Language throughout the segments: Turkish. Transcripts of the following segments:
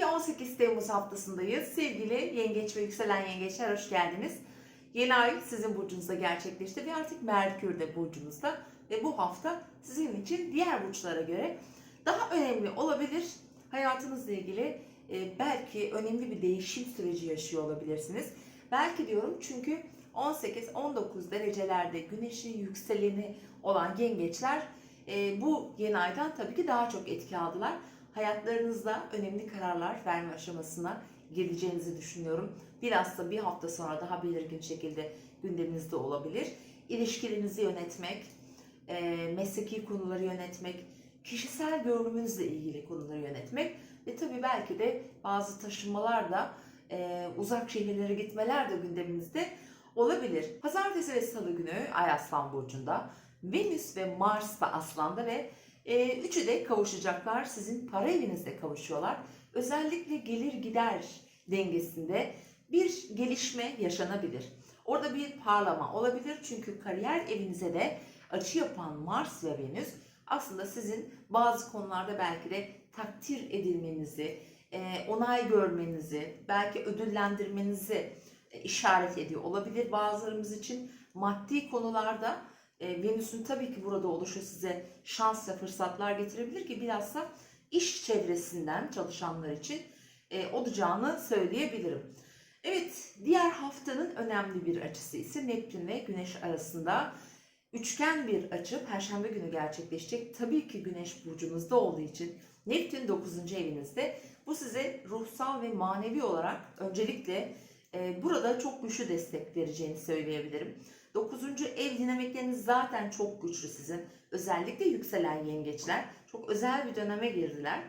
12-18 Temmuz haftasındayız. Sevgili yengeç ve yükselen yengeçler hoş geldiniz. Yeni ay sizin burcunuzda gerçekleşti ve artık Merkür de burcunuzda. Ve bu hafta sizin için diğer burçlara göre daha önemli olabilir. Hayatınızla ilgili e, belki önemli bir değişim süreci yaşıyor olabilirsiniz. Belki diyorum çünkü 18-19 derecelerde güneşin yükseleni olan yengeçler e, bu yeni aydan tabii ki daha çok etki aldılar. Hayatlarınızda önemli kararlar verme aşamasına geleceğinizi düşünüyorum. Bilhassa bir hafta sonra daha belirgin şekilde gündeminizde olabilir. İlişkilerinizi yönetmek, e, mesleki konuları yönetmek, kişisel görünümünüzle ilgili konuları yönetmek ve tabii belki de bazı taşınmalar da e, uzak şehirlere gitmeler de gündeminizde olabilir. Pazartesi ve salı günü Ay Aslan Burcu'nda, Venüs ve Mars da Aslan'da ve e, üçü de kavuşacaklar. Sizin para evinizde kavuşuyorlar. Özellikle gelir gider dengesinde bir gelişme yaşanabilir. Orada bir parlama olabilir çünkü kariyer evinize de açı yapan Mars ve Venüs aslında sizin bazı konularda belki de takdir edilmenizi, e, onay görmenizi, belki ödüllendirmenizi e, işaret ediyor olabilir bazılarımız için. Maddi konularda e, Venüs'ün tabii ki burada oluşu size şans ve fırsatlar getirebilir ki bilhassa iş çevresinden çalışanlar için e, olacağını söyleyebilirim. Evet, diğer haftanın önemli bir açısı ise Neptün ve Güneş arasında üçgen bir açı Perşembe günü gerçekleşecek. Tabii ki Güneş burcunuzda olduğu için Neptün 9. evinizde. Bu size ruhsal ve manevi olarak öncelikle e, burada çok güçlü destek vereceğini söyleyebilirim. 9. dinamikleriniz zaten çok güçlü sizin. Özellikle yükselen yengeçler. Çok özel bir döneme girdiler.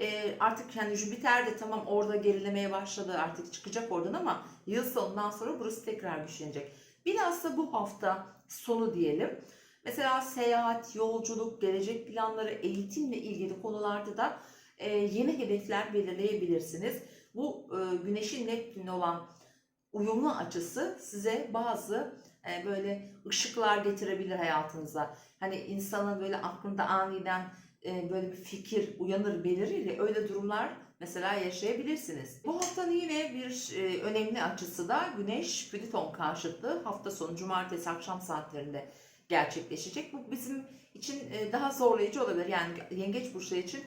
E, artık yani Jüpiter de tamam orada gerilemeye başladı artık çıkacak oradan ama yıl sonundan sonra burası tekrar güçlenecek. Bilhassa bu hafta sonu diyelim. Mesela seyahat, yolculuk, gelecek planları, eğitimle ilgili konularda da e, yeni hedefler belirleyebilirsiniz. Bu e, Güneş'in Neptün'le olan uyumlu açısı size bazı böyle ışıklar getirebilir hayatınıza. Hani insanın böyle aklında aniden e, böyle bir fikir uyanır belirir ya öyle durumlar mesela yaşayabilirsiniz. Bu haftanın yine bir e, önemli açısı da Güneş Plüton karşıtlığı hafta sonu cumartesi akşam saatlerinde gerçekleşecek. Bu bizim için e, daha zorlayıcı olabilir. Yani yengeç burçları için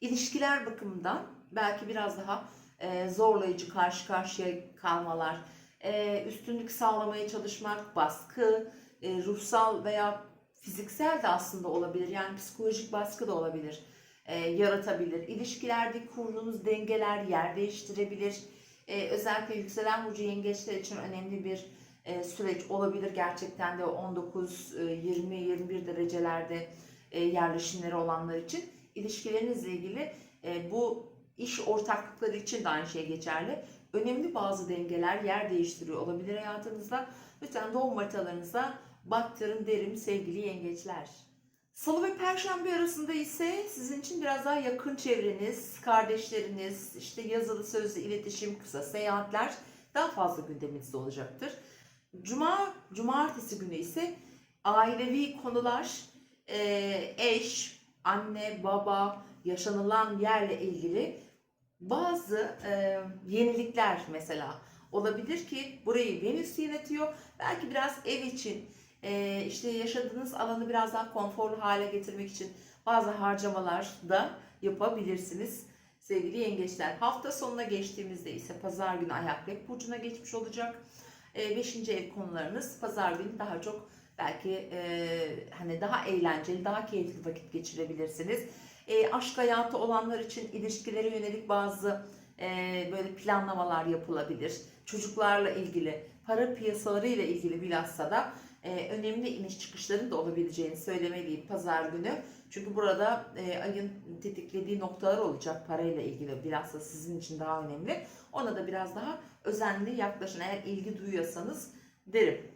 ilişkiler bakımından belki biraz daha e, zorlayıcı karşı karşıya kalmalar, e, üstünlük sağlamaya çalışmak, baskı, e, ruhsal veya fiziksel de aslında olabilir. Yani psikolojik baskı da olabilir. E, yaratabilir. İlişkilerde kurduğunuz dengeler yer değiştirebilir. E, özellikle yükselen burcu yengeçler için önemli bir süreç olabilir. Gerçekten de 19, e, 20, 21 derecelerde yerleşimleri olanlar için ilişkilerinizle ilgili bu iş ortaklıkları için de aynı şey geçerli. Önemli bazı dengeler yer değiştiriyor olabilir hayatınızda. Lütfen doğum haritalarınıza baktırın derim sevgili yengeçler. Salı ve Perşembe arasında ise sizin için biraz daha yakın çevreniz, kardeşleriniz, işte yazılı sözlü iletişim, kısa seyahatler daha fazla gündeminizde olacaktır. Cuma, cumartesi günü ise ailevi konular, eş, anne, baba, yaşanılan yerle ilgili bazı e, yenilikler mesela olabilir ki burayı Venüs yönetiyor. Belki biraz ev için e, işte yaşadığınız alanı biraz daha konforlu hale getirmek için bazı harcamalar da yapabilirsiniz sevgili yengeçler. Hafta sonuna geçtiğimizde ise pazar günü Akrep Burcu'na geçmiş olacak. E, beşinci ev konularınız pazar günü daha çok belki e, hani daha eğlenceli, daha keyifli vakit geçirebilirsiniz. E, aşk hayatı olanlar için ilişkilere yönelik bazı e, böyle planlamalar yapılabilir. Çocuklarla ilgili, para piyasaları ile ilgili bilhassa da e, önemli iniş çıkışların da olabileceğini söylemeliyim pazar günü. Çünkü burada e, ayın tetiklediği noktalar olacak parayla ilgili bilhassa sizin için daha önemli. Ona da biraz daha özenli yaklaşın eğer ilgi duyuyorsanız derim.